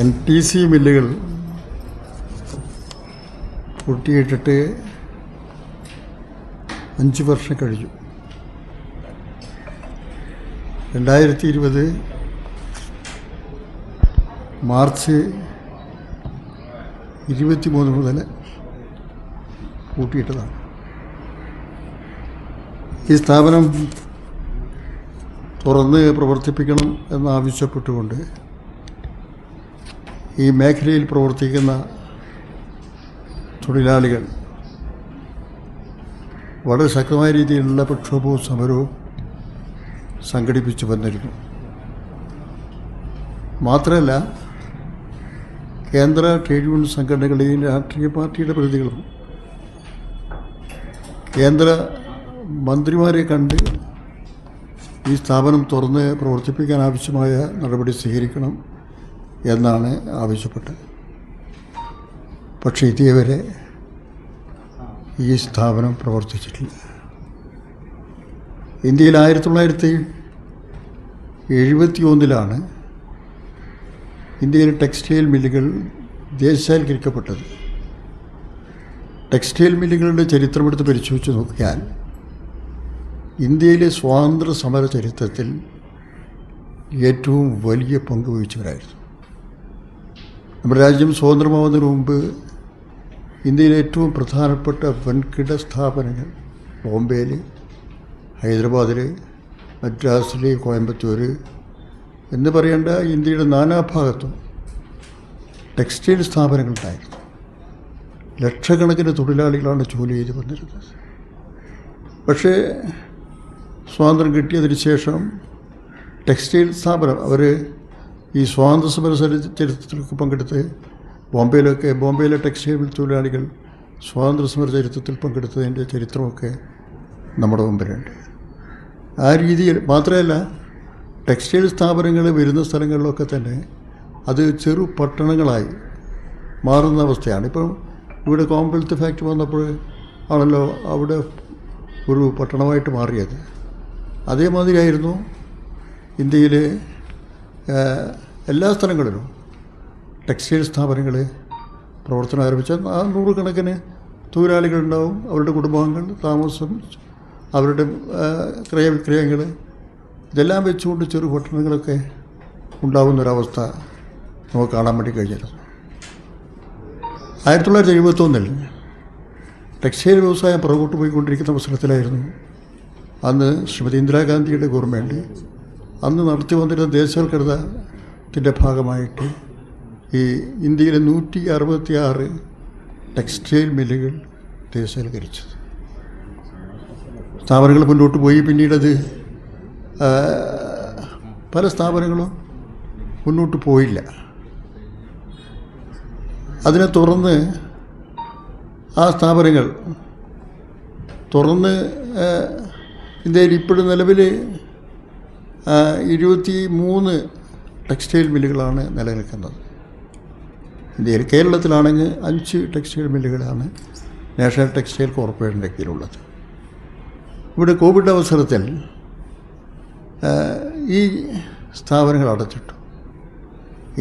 N T C മില്ലുകൾ പൊട്ടിയിട്ടിട്ട് അഞ്ച് വർഷം കഴിഞ്ഞു. രണ്ടായിരത്തി ഇരുപത് മാർച്ച് ഇരുപത്തി മൂന്ന് മുതൽ പൂട്ടിയിട്ടതാണ്. ഈ സ്ഥാപനം തുറന്ന് പ്രവർത്തിപ്പിക്കണം എന്നാവശ്യപ്പെട്ടുകൊണ്ട് ഈ മേഖലയിൽ പ്രവർത്തിക്കുന്ന തൊഴിലാളികൾ വളരെ ശക്തമായ രീതിയിലുള്ള പ്രക്ഷോഭവും സമരവും സംഘടിപ്പിച്ചു വന്നിരുന്നു. മാത്രമല്ല കേന്ദ്ര ട്രേഡ് യൂണിയൻ സംഘടനകളെയും രാഷ്ട്രീയ പാർട്ടിയുടെ പ്രതികളും കേന്ദ്ര മന്ത്രിമാരെ കണ്ട് ഈ സ്ഥാപനം തുറന്ന് പ്രവർത്തിപ്പിക്കാൻ ആവശ്യമായ നടപടി സ്വീകരിക്കണം. എന്നാണ് ആവശ്യപ്പെട്ടത്. പക്ഷേ ഇതേവരെ ഈ സ്ഥാപനം പ്രവർത്തിച്ചിട്ടില്ല. ഇന്ത്യയിൽ ആയിരത്തി തൊള്ളായിരത്തി എഴുപത്തി ഒന്നിലാണ് ഇന്ത്യയിലെ ടെക്സ്റ്റൈൽ മില്ലുകൾ ദേശസാൽക്കരിക്കപ്പെട്ടത് ടെക്സ്റ്റൈൽ മില്ലുകളുടെ ചരിത്രമെടുത്ത് പരിശോധിച്ച് നോക്കിയാൽ ഇന്ത്യയിലെ സ്വാതന്ത്ര്യ സമര ചരിത്രത്തിൽ ഏറ്റവും വലിയ പങ്ക് വഹിച്ചവരായിരുന്നു. നമ്മുടെ രാജ്യം സ്വതന്ത്രമാവുന്നതിന് മുമ്പ് ഇന്ത്യയിലെ ഏറ്റവും പ്രധാനപ്പെട്ട വൻകിട സ്ഥാപനങ്ങൾ ബോംബെയിൽ ഹൈദരാബാദിൽ മദ്രാസിൽ കോയമ്പത്തൂർ എന്ന് പറയേണ്ട ഇന്ത്യയുടെ നാനാഭാഗത്തും ടെക്സ്റ്റൈൽ സ്ഥാപനങ്ങൾ സ്ഥാപനങ്ങളുണ്ടായിരുന്നു. ലക്ഷക്കണക്കിന് തൊഴിലാളികളാണ് ജോലി ചെയ്ത് വന്നിരുന്നത്. പക്ഷേ സ്വാതന്ത്ര്യം കിട്ടിയതിന് ശേഷം ടെക്സ്റ്റൈൽ സ്ഥാപനം അവർ ഈ സ്വാതന്ത്ര്യ സമര ചരി- ചരിത്രത്തിലൊക്കെ പങ്കെടുത്ത് ബോംബെയിലൊക്കെ ബോംബെയിലെ ടെക്സ്റ്റൈൽ തൊഴിലാളികൾ സ്വാതന്ത്ര്യ സമര ചരിത്രത്തിൽ പങ്കെടുത്തതിന്റെ ചരിത്രമൊക്കെ നമ്മുടെ മുമ്പിലുണ്ട്. ആ രീതിയിൽ മാത്രമല്ല ടെക്സ്റ്റൈൽ സ്ഥാപനങ്ങൾ വരുന്ന സ്ഥലങ്ങളിലൊക്കെ തന്നെ അത് ചെറു പട്ടണങ്ങളായി മാറുന്ന അവസ്ഥയാണ്. ഇപ്പം ഇവിടെ കോമൺവെൽത്ത് ഫാക്ടറി വന്നപ്പോൾ ആണല്ലോ അവിടെ ഒരു പട്ടണമായിട്ട് മാറിയത്. അതേമാതിരിയായിരുന്നു ഇന്ത്യയിലെ എല്ലാ സ്ഥലങ്ങളിലും ടെക്സ്റ്റൈൽ സ്ഥാപനങ്ങൾ പ്രവർത്തനം ആരംഭിച്ച. ആ നൂറുകണക്കിന് തൊഴിലാളികളുണ്ടാവും അവരുടെ കുടുംബാംഗങ്ങൾ താമസം അവരുടെ ക്രയവിക്രയങ്ങൾ ഇതെല്ലാം വെച്ചുകൊണ്ട് ചെറു പട്ടണങ്ങളൊക്കെ ഉണ്ടാകുന്നൊരവസ്ഥ നമുക്ക് കാണാൻ വേണ്ടി കഴിഞ്ഞിരുന്നു ആയിരത്തി തൊള്ളായിരത്തി എഴുപത്തൊന്നിൽ ടെക്സ്റ്റൈൽ വ്യവസായം പുറകോട്ട് പോയിക്കൊണ്ടിരിക്കുന്ന അവസരത്തിലായിരുന്നു അന്ന് ശ്രീമതി ഇന്ദിരാഗാന്ധിയുടെ ഗവൺമെന്റ് അന്ന് നടത്തി വന്നിരുന്ന ദേശവൽക്കൃതത്തിന്റെ ഭാഗമായിട്ട് ഈ ഇന്ത്യയിലെ നൂറ്റി അറുപത്തി ആറ് ടെക്സ്റ്റൈൽ മില്ലുകൾ ദേശവൽക്കരിച്ചത്. സ്ഥാപനങ്ങൾ മുന്നോട്ട് പോയി പിന്നീടത് പല സ്ഥാപനങ്ങളും മുന്നോട്ട് പോയില്ല. അതിനെ തുറന്ന് ആ സ്ഥാപനങ്ങൾ തുറന്ന് ഇന്ത്യയിൽ ഇപ്പോഴും നിലവിൽ ഇരുപത്തി മൂന്ന് ടെക്സ്റ്റൈൽ മില്ലുകളാണ് നിലനിൽക്കുന്നത്. ഇന്ത്യയിൽ കേരളത്തിലാണെങ്കിൽ അഞ്ച് ടെക്സ്റ്റൈൽ മില്ലുകളാണ് നാഷണൽ ടെക്സ്റ്റൈൽ കോർപ്പറേഷന്റെ കീഴിലുള്ളത്. ഇവിടെ കോവിഡ് അവസരത്തിൽ ഈ സ്ഥാപനങ്ങൾ അടച്ചിട്ടു.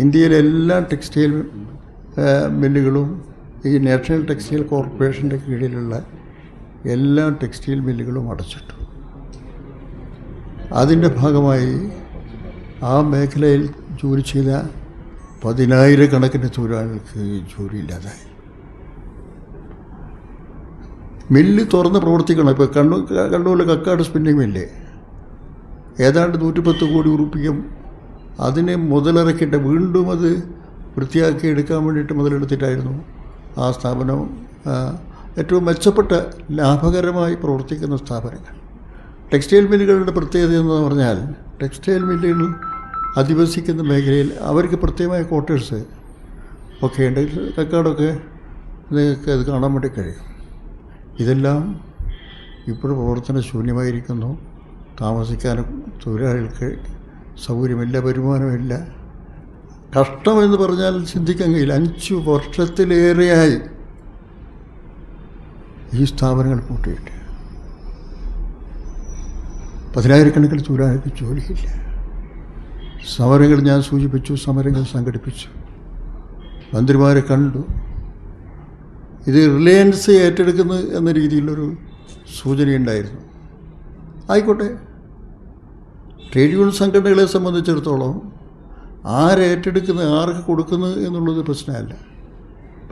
ഇന്ത്യയിലെ എല്ലാ ടെക്സ്റ്റൈൽ മില്ലുകളും ഈ നാഷണൽ ടെക്സ്റ്റൈൽ കോർപ്പറേഷന്റെ കീഴിലുള്ള എല്ലാ ടെക്സ്റ്റൈൽ മില്ലുകളും അടച്ചിട്ടു. അതിന്റെ ഭാഗമായി ആ മേഖലയിൽ ജോലി ചെയ്ത പതിനായിരക്കണക്കിന് തൊഴിലാളികൾക്ക് ജോലിയില്ലാതായി മില്ല് തുറന്ന് പ്രവർത്തിക്കണം. ഇപ്പോൾ കണ്ണൂർ കണ്ണൂരിലെ കക്കാട് സ്പിന്നിങ് മില്ല് ഏതാണ്ട് നൂറ്റിപ്പത്ത് കോടി ഉറുപ്പിക്കും അതിനെ മുതലിറക്കിയിട്ട് വീണ്ടും അത് വൃത്തിയാക്കി എടുക്കാൻ വേണ്ടിയിട്ട് മുതലെടുത്തിട്ടായിരുന്നു ആ സ്ഥാപനം. ഏറ്റവും മെച്ചപ്പെട്ട ലാഭകരമായി പ്രവർത്തിക്കുന്ന സ്ഥാപനങ്ങൾ. ടെക്സ്റ്റൈൽ മില്ലുകളുടെ പ്രത്യേകത എന്ന് പറഞ്ഞാൽ ടെക്സ്റ്റൈൽ മില്ലുകൾ അധിവസിക്കുന്ന മേഖലയിൽ അവർക്ക് പ്രത്യേകമായ ക്വാർട്ടേഴ്സ് ഒക്കെ ഉണ്ട്. കക്കാടൊക്കെ നിങ്ങൾക്ക് അത് കാണാൻ വേണ്ടി കഴിയും. ഇതെല്ലാം ഇപ്പോൾ പ്രവർത്തന ശൂന്യമായിരിക്കുന്നു താമസിക്കാനും തൊഴിലാളികൾക്ക് സൗകര്യമില്ല വരുമാനമില്ല. കഷ്ടമെന്ന് പറഞ്ഞാൽ ചിന്തിക്കാൻ കഴിയില്ല. അഞ്ച് വർഷത്തിലേറെയായി ഈ സ്ഥാപനങ്ങൾ പൂട്ടിയിട്ട്. പതിനായിരക്കണക്കിന് തൊഴിലാളികൾക്ക് ജോലിയില്ല. സമരങ്ങൾ ഞാൻ സൂചിപ്പിച്ചു സമരങ്ങൾ സംഘടിപ്പിച്ചു. മന്ത്രിമാരെ കണ്ടു. ഇത് റിലയൻസ് ഏറ്റെടുക്കുന്നു എന്ന രീതിയിലൊരു സൂചനയുണ്ടായിരുന്നു. ആയിക്കോട്ടെ. ട്രേഡ് യൂണിയൻ സംഘടനകളെ സംബന്ധിച്ചിടത്തോളം ആരേറ്റെടുക്കുന്നത് ആർക്ക് കൊടുക്കുന്നത് എന്നുള്ളത് പ്രശ്നമല്ല.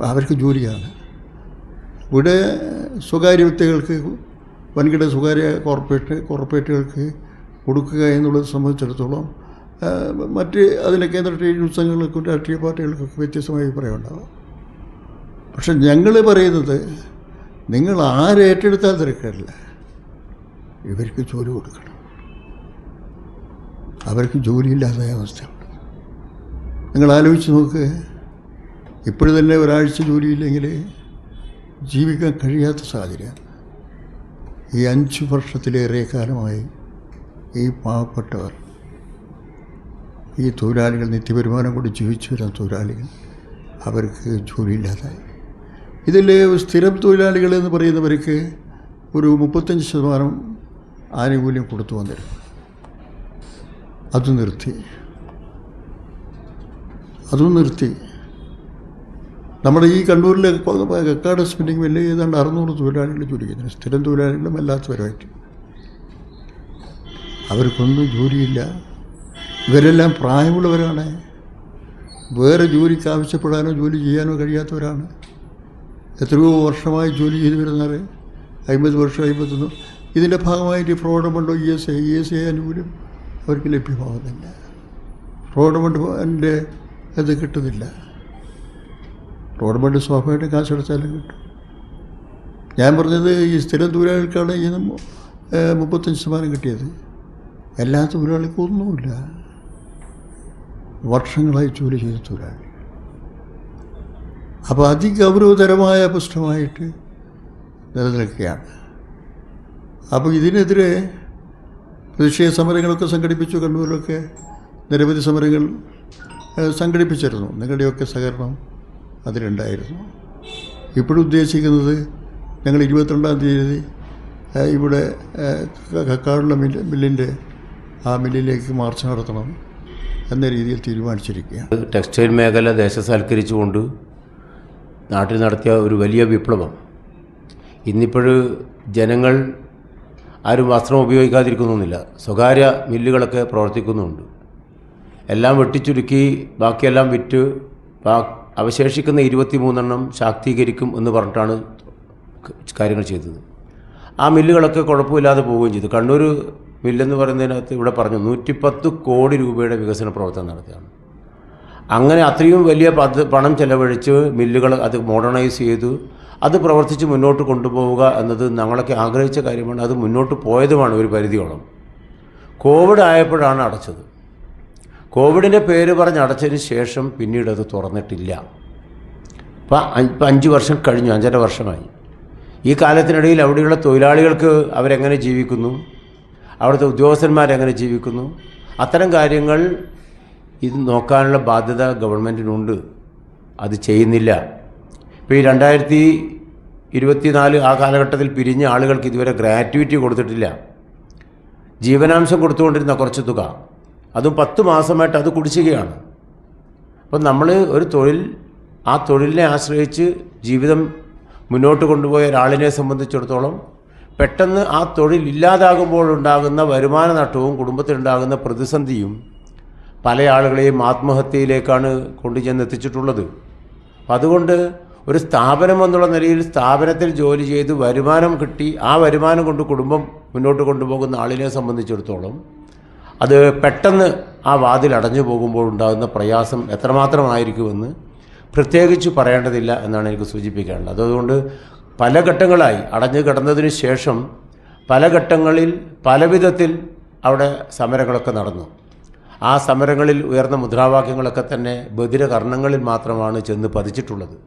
അവർക്ക് ജോലിയാണ്. ഇവിടെ സ്വകാര്യ വ്യക്തികൾക്ക് വൻകിട സ്വകാര്യ കോർപ്പറേറ്റ് കോർപ്പറേറ്റുകൾക്ക് കൊടുക്കുക എന്നുള്ളത് സംബന്ധിച്ചിടത്തോളം മറ്റ് അതിലെ കേന്ദ്ര ട്രേഡ് യൂണിയൻ സംഘങ്ങൾക്കും രാഷ്ട്രീയ പാർട്ടികൾക്കൊക്കെ വ്യത്യസ്തമായ അഭിപ്രായം ഉണ്ടാകും പക്ഷെ ഞങ്ങൾ പറയുന്നത് നിങ്ങൾ ആരേറ്റെടുത്താൽ തിരക്കില്ല ഇവർക്ക് ജോലി കൊടുക്കണം. അവർക്ക് ജോലിയില്ലാതായ അവസ്ഥയുണ്ട്. നിങ്ങൾ ആലോചിച്ച് നോക്ക് ഇപ്പോഴും തന്നെ ഒരാഴ്ച ജോലിയില്ലെങ്കിൽ ജീവിക്കാൻ കഴിയാത്ത സാഹചര്യമാണ്. ഈ അഞ്ച് വർഷത്തിലേറെ കാലമായി ഈ പാവപ്പെട്ടവർ ഈ തൊഴിലാളികൾ നിത്യവരുമാനം കൊണ്ട് ജീവിച്ചു വരുന്ന തൊഴിലാളികൾ അവർക്ക് ജോലിയില്ലാതായി. ഇതിൽ സ്ഥിരം തൊഴിലാളികൾ എന്ന് പറയുന്നവർക്ക് ഒരു മുപ്പത്തഞ്ച് ശതമാനം ആനുകൂല്യം കൊടുത്തു വന്നിരുന്നു. അത് നിർത്തി. അതും നിർത്തി. നമ്മുടെ ഈ കണ്ണൂരിലെ കക്കാട് സ്പിന്നിങ് മില്ല് ഏതാണ്ട് അറുന്നൂറ് തൊഴിലാളികൾ ജോലി ചെയ്യുന്നത് സ്ഥിരം തൊഴിലാളികളും അല്ലാത്തവരുമായിട്ട് അവർക്കൊന്നും ജോലിയില്ല. ഇവരെല്ലാം പ്രായമുള്ളവരാണ്. വേറെ ജോലിക്ക് ആവശ്യപ്പെടാനോ ജോലി ചെയ്യാനോ കഴിയാത്തവരാണ്. എത്രയോ വർഷമായി ജോലി ചെയ്തു വരുന്നവർ അമ്പത് വർഷം അമ്പത്തൊന്ന്. ഇതിന്റെ ഭാഗമായിട്ട് fraud ഫണ്ടോ E S I E S I ആനുകൂല്യം അവർക്ക് ലഭ്യമാകുന്നില്ല. ഫ്രോഡ് ഫണ്ടിന്റെ അത് കിട്ടുന്നില്ല. റോഡ് സ്വാഭാവികമായിട്ട് സ്വാഭാവികമായിട്ടും കാശെടുത്താലും കിട്ടും. ഞാൻ പറഞ്ഞത് ഈ സ്ഥിരം തൊഴിലാളികൾക്കാണ് ഈ മുപ്പത്തഞ്ച് ശതമാനം കിട്ടിയത്. എല്ലാ തൊഴിലാളികൾക്കും ഒന്നുമില്ല. വർഷങ്ങളായി ജോലി ചെയ്ത തൊഴിലാളി. അപ്പോൾ അതിഗൗരവതരമായ പ്രശ്നമായിട്ട് നിലനിൽക്കുകയാണ്. അപ്പോൾ ഇതിനെതിരെ പ്രതിഷേധ സമരങ്ങളൊക്കെ സംഘടിപ്പിച്ചു കണ്ണൂരിലൊക്കെ നിരവധി സമരങ്ങൾ സംഘടിപ്പിച്ചിരുന്നു. നിങ്ങളുടെയൊക്കെ സഹകരണം അതിലുണ്ടായിരുന്നു ഇപ്പോഴും ഉദ്ദേശിക്കുന്നത് ഞങ്ങൾ ഇരുപത്തിരണ്ടാം തീയതി ഇവിടെ കക്കാടുള്ള മില്ല് മില്ലിന്റെ ആ മില്ലിലേക്ക് മാർച്ച് നടത്തണം എന്ന രീതിയിൽ തീരുമാനിച്ചിരിക്കുകയാണ്. ടെക്സ്റ്റൈൽ മേഖല ദേശസാൽക്കരിച്ചുകൊണ്ട് നാട്ടിൽ നടത്തിയ ഒരു വലിയ വിപ്ലവം. ഇന്നിപ്പോൾ ജനങ്ങൾ ആരും വസ്ത്രം ഉപയോഗിക്കാതിരിക്കുന്നൊന്നുമില്ല. സ്വകാര്യ മില്ലുകളൊക്കെ പ്രവർത്തിക്കുന്നുണ്ട്. എല്ലാം വെട്ടിച്ചുരുക്കി ബാക്കിയെല്ലാം വിറ്റ് അവശേഷിക്കുന്ന ഇരുപത്തി മൂന്നെണ്ണം ശാക്തീകരിക്കും എന്ന് പറഞ്ഞിട്ടാണ് കാര്യങ്ങൾ ചെയ്തത്. ആ മില്ലുകളൊക്കെ കുഴപ്പമില്ലാതെ പോവുകയും ചെയ്തു. കണ്ണൂർ മില്ലെന്ന് പറയുന്നതിനകത്ത് ഇവിടെ പറഞ്ഞു നൂറ്റിപ്പത്ത് കോടി രൂപയുടെ വികസന പ്രവർത്തനം നടത്തിയാണ് അങ്ങനെ അത്രയും വലിയ പണം ചെലവഴിച്ച് മില്ലുകൾ അത് മോഡേണൈസ് ചെയ്തു. അത് പ്രവർത്തിച്ച് മുന്നോട്ട് കൊണ്ടുപോവുക എന്നത് ഞങ്ങളൊക്കെ ആഗ്രഹിച്ച കാര്യമാണ്. അത് മുന്നോട്ട് പോയതുമാണ് ഒരു പരിധിയോളം. കോവിഡ് ആയപ്പോഴാണ് അടച്ചത്. കോവിഡിന്റെ പേര് പറഞ്ഞ് അടച്ചതിന് ശേഷം പിന്നീട് അത് തുറന്നിട്ടില്ല. ഇപ്പം ഇപ്പം അഞ്ച് വർഷം കഴിഞ്ഞു അഞ്ചര വർഷമായി. ഈ കാലത്തിനിടയിൽ അവിടെയുള്ള തൊഴിലാളികൾക്ക് അവരെങ്ങനെ ജീവിക്കുന്നു? അവിടുത്തെ ഉദ്യോഗസ്ഥന്മാരെങ്ങനെ ജീവിക്കുന്നു? അത്തരം കാര്യങ്ങൾ ഇത് നോക്കാനുള്ള ബാധ്യത ഗവൺമെന്റിനുണ്ട് അത് ചെയ്യുന്നില്ല. ഇപ്പോൾ ഈ രണ്ടായിരത്തി ഇരുപത്തിനാല് ആ കാലഘട്ടത്തിൽ പിരിഞ്ഞ ആളുകൾക്ക് ഇതുവരെ ഗ്രാറ്റുവിറ്റി കൊടുത്തിട്ടില്ല. ജീവനാംശം കൊടുത്തുകൊണ്ടിരുന്ന കുറച്ച് തുക. അതും പത്ത് മാസമായിട്ട് അത് കുടിശ്ശികയാണ്. അപ്പം നമ്മൾ ഒരു തൊഴിൽ ആ തൊഴിലിനെ ആശ്രയിച്ച് ജീവിതം മുന്നോട്ട് കൊണ്ടുപോയ ഒരാളിനെ സംബന്ധിച്ചിടത്തോളം പെട്ടെന്ന് ആ തൊഴിൽ ഇല്ലാതാകുമ്പോൾ ഉണ്ടാകുന്ന വരുമാന നഷ്ടവും കുടുംബത്തിലുണ്ടാകുന്ന പ്രതിസന്ധിയും പല ആളുകളെയും ആത്മഹത്യയിലേക്കാണ് കൊണ്ടുചെന്ന് എത്തിച്ചിട്ടുള്ളത് അപ്പം അതുകൊണ്ട് ഒരു സ്ഥാപനം എന്നുള്ള നിലയിൽ സ്ഥാപനത്തിൽ ജോലി ചെയ്ത് വരുമാനം കിട്ടി ആ വരുമാനം കൊണ്ട് കുടുംബം മുന്നോട്ട് കൊണ്ടുപോകുന്ന ആളിനെ സംബന്ധിച്ചിടത്തോളം അത് പെട്ടെന്ന് ആ വാതിൽ അടഞ്ഞു പോകുമ്പോൾ ഉണ്ടാകുന്ന പ്രയാസം എത്രമാത്രമായിരിക്കുമെന്ന് പ്രത്യേകിച്ച് പറയേണ്ടതില്ല എന്നാണ് എനിക്ക് സൂചിപ്പിക്കാനുള്ളത്. അതുകൊണ്ട് പല ഘട്ടങ്ങളായി അടഞ്ഞു കിടന്നതിന് ശേഷം പല ഘട്ടങ്ങളിൽ പല വിധത്തിൽ അവിടെ സമരങ്ങളൊക്കെ നടന്നു. ആ സമരങ്ങളിൽ ഉയർന്ന മുദ്രാവാക്യങ്ങളൊക്കെ തന്നെ ബദിരകർണങ്ങളിൽ മാത്രമാണ് ചെന്ന് പതിച്ചിട്ടുള്ളത്.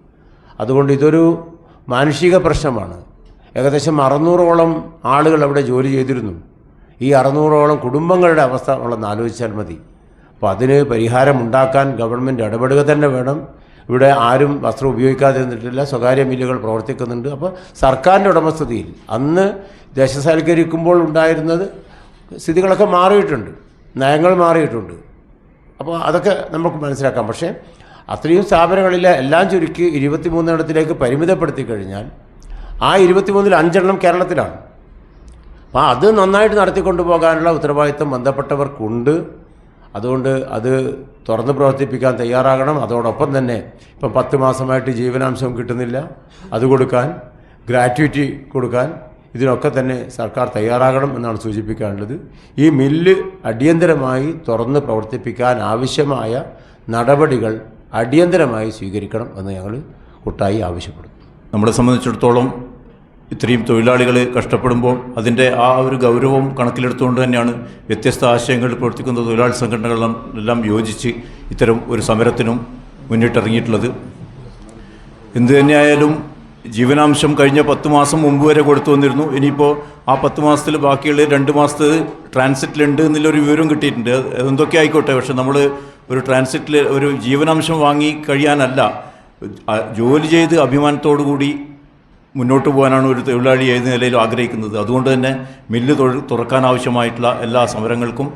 അതുകൊണ്ട് ഇതൊരു മാനുഷിക പ്രശ്നമാണ്. ഏകദേശം അറുന്നൂറോളം ആളുകൾ അവിടെ ജോലി ചെയ്തിരുന്നു. ഈ അറുന്നൂറോളം കുടുംബങ്ങളുടെ അവസ്ഥ ഉള്ളതെന്ന് ആലോചിച്ചാൽ മതി. അപ്പോൾ അതിന് പരിഹാരം ഉണ്ടാക്കാൻ ഗവൺമെന്റ് ഇടപെടുക തന്നെ വേണം. ഇവിടെ ആരും വസ്ത്രം ഉപയോഗിക്കാതെ നിന്നിട്ടില്ല. സ്വകാര്യ മില്ലുകൾ പ്രവർത്തിക്കുന്നുണ്ട്. അപ്പോൾ സർക്കാരിന്റെ ഉടമസ്ഥതയിൽ അന്ന് ദേശസാൽക്കരിക്കുമ്പോൾ ഉണ്ടായിരുന്നത് സ്ഥിതികളൊക്കെ മാറിയിട്ടുണ്ട്. നയങ്ങൾ മാറിയിട്ടുണ്ട്. അപ്പോൾ അതൊക്കെ നമുക്ക് മനസ്സിലാക്കാം. പക്ഷേ അത്രയും സ്ഥാപനങ്ങളില്ല എല്ലാം ചുരുക്കി ഇരുപത്തിമൂന്നെണ്ണത്തിലേക്ക് പരിമിതപ്പെടുത്തി കഴിഞ്ഞാൽ ആ ഇരുപത്തിമൂന്നിൽ അഞ്ചെണ്ണം കേരളത്തിലാണ്. അപ്പോൾ അത് നന്നായിട്ട് നടത്തിക്കൊണ്ടു പോകാനുള്ള ഉത്തരവാദിത്വം ബന്ധപ്പെട്ടവർക്കുണ്ട്. അതുകൊണ്ട് അത് തുറന്ന് പ്രവർത്തിപ്പിക്കാൻ തയ്യാറാകണം. അതോടൊപ്പം തന്നെ ഇപ്പം പത്ത് മാസമായിട്ട് ജീവനാംശം കിട്ടുന്നില്ല. അത് കൊടുക്കാൻ ഗ്രാറ്റുവിറ്റി കൊടുക്കാൻ ഇതിനൊക്കെ തന്നെ സർക്കാർ തയ്യാറാകണം എന്നാണ് സൂചിപ്പിക്കാനുള്ളത്. ഈ മില്ല് അടിയന്തരമായി തുറന്ന് പ്രവർത്തിപ്പിക്കാൻ ആവശ്യമായ നടപടികൾ അടിയന്തരമായി സ്വീകരിക്കണം എന്ന് ഞങ്ങൾ കൂട്ടായി ആവശ്യപ്പെടുന്നു. നമ്മളെ സംബന്ധിച്ചിടത്തോളം ഇത്രയും തൊഴിലാളികൾ കഷ്ടപ്പെടുമ്പോൾ അതിന്റെ ആ ഒരു ഗൗരവം കണക്കിലെടുത്തുകൊണ്ട് തന്നെയാണ് വ്യത്യസ്ത ആശയങ്ങളിൽ പ്രവർത്തിക്കുന്ന തൊഴിലാളി സംഘടനകളെല്ലാം എല്ലാം യോജിച്ച് ഇത്തരം ഒരു സമരത്തിനും മുന്നിട്ടിറങ്ങിയിട്ടുള്ളത്. എന്തു തന്നെയായാലും ജീവനാംശം കഴിഞ്ഞ പത്ത് മാസം മുമ്പ് വരെ കൊടുത്തു വന്നിരുന്നു. ഇനിയിപ്പോൾ ആ പത്ത് മാസത്തിൽ ബാക്കിയുള്ള രണ്ട് മാസത്തിൽ ട്രാൻസിറ്റിലുണ്ട് എന്നുള്ളൊരു വിവരം കിട്ടിയിട്ടുണ്ട്. എന്തൊക്കെ ആയിക്കോട്ടെ പക്ഷെ നമ്മൾ ഒരു ട്രാൻസിറ്റിൽ ഒരു ജീവനാംശം വാങ്ങി കഴിയാനല്ല ജോലി ചെയ്ത് അഭിമാനത്തോടു കൂടി മുന്നോട്ട് പോകാനാണ് ഒരു തൊഴിലാളി ഏത് നിലയിലും ആഗ്രഹിക്കുന്നത്. അതുകൊണ്ട് തന്നെ മില്ല് തൊഴിൽ തുറക്കാൻ ആവശ്യമായിട്ടുള്ള എല്ലാ സമരങ്ങൾക്കും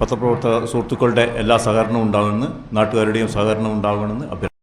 പത്രപ്രവർത്തക സുഹൃത്തുക്കളുടെ എല്ലാ സഹകരണവും ഉണ്ടാകുമെന്ന് നാട്ടുകാരുടെയും സഹകരണം ഉണ്ടാകണമെന്ന് അഭ്യർത്ഥിക്കുന്നു.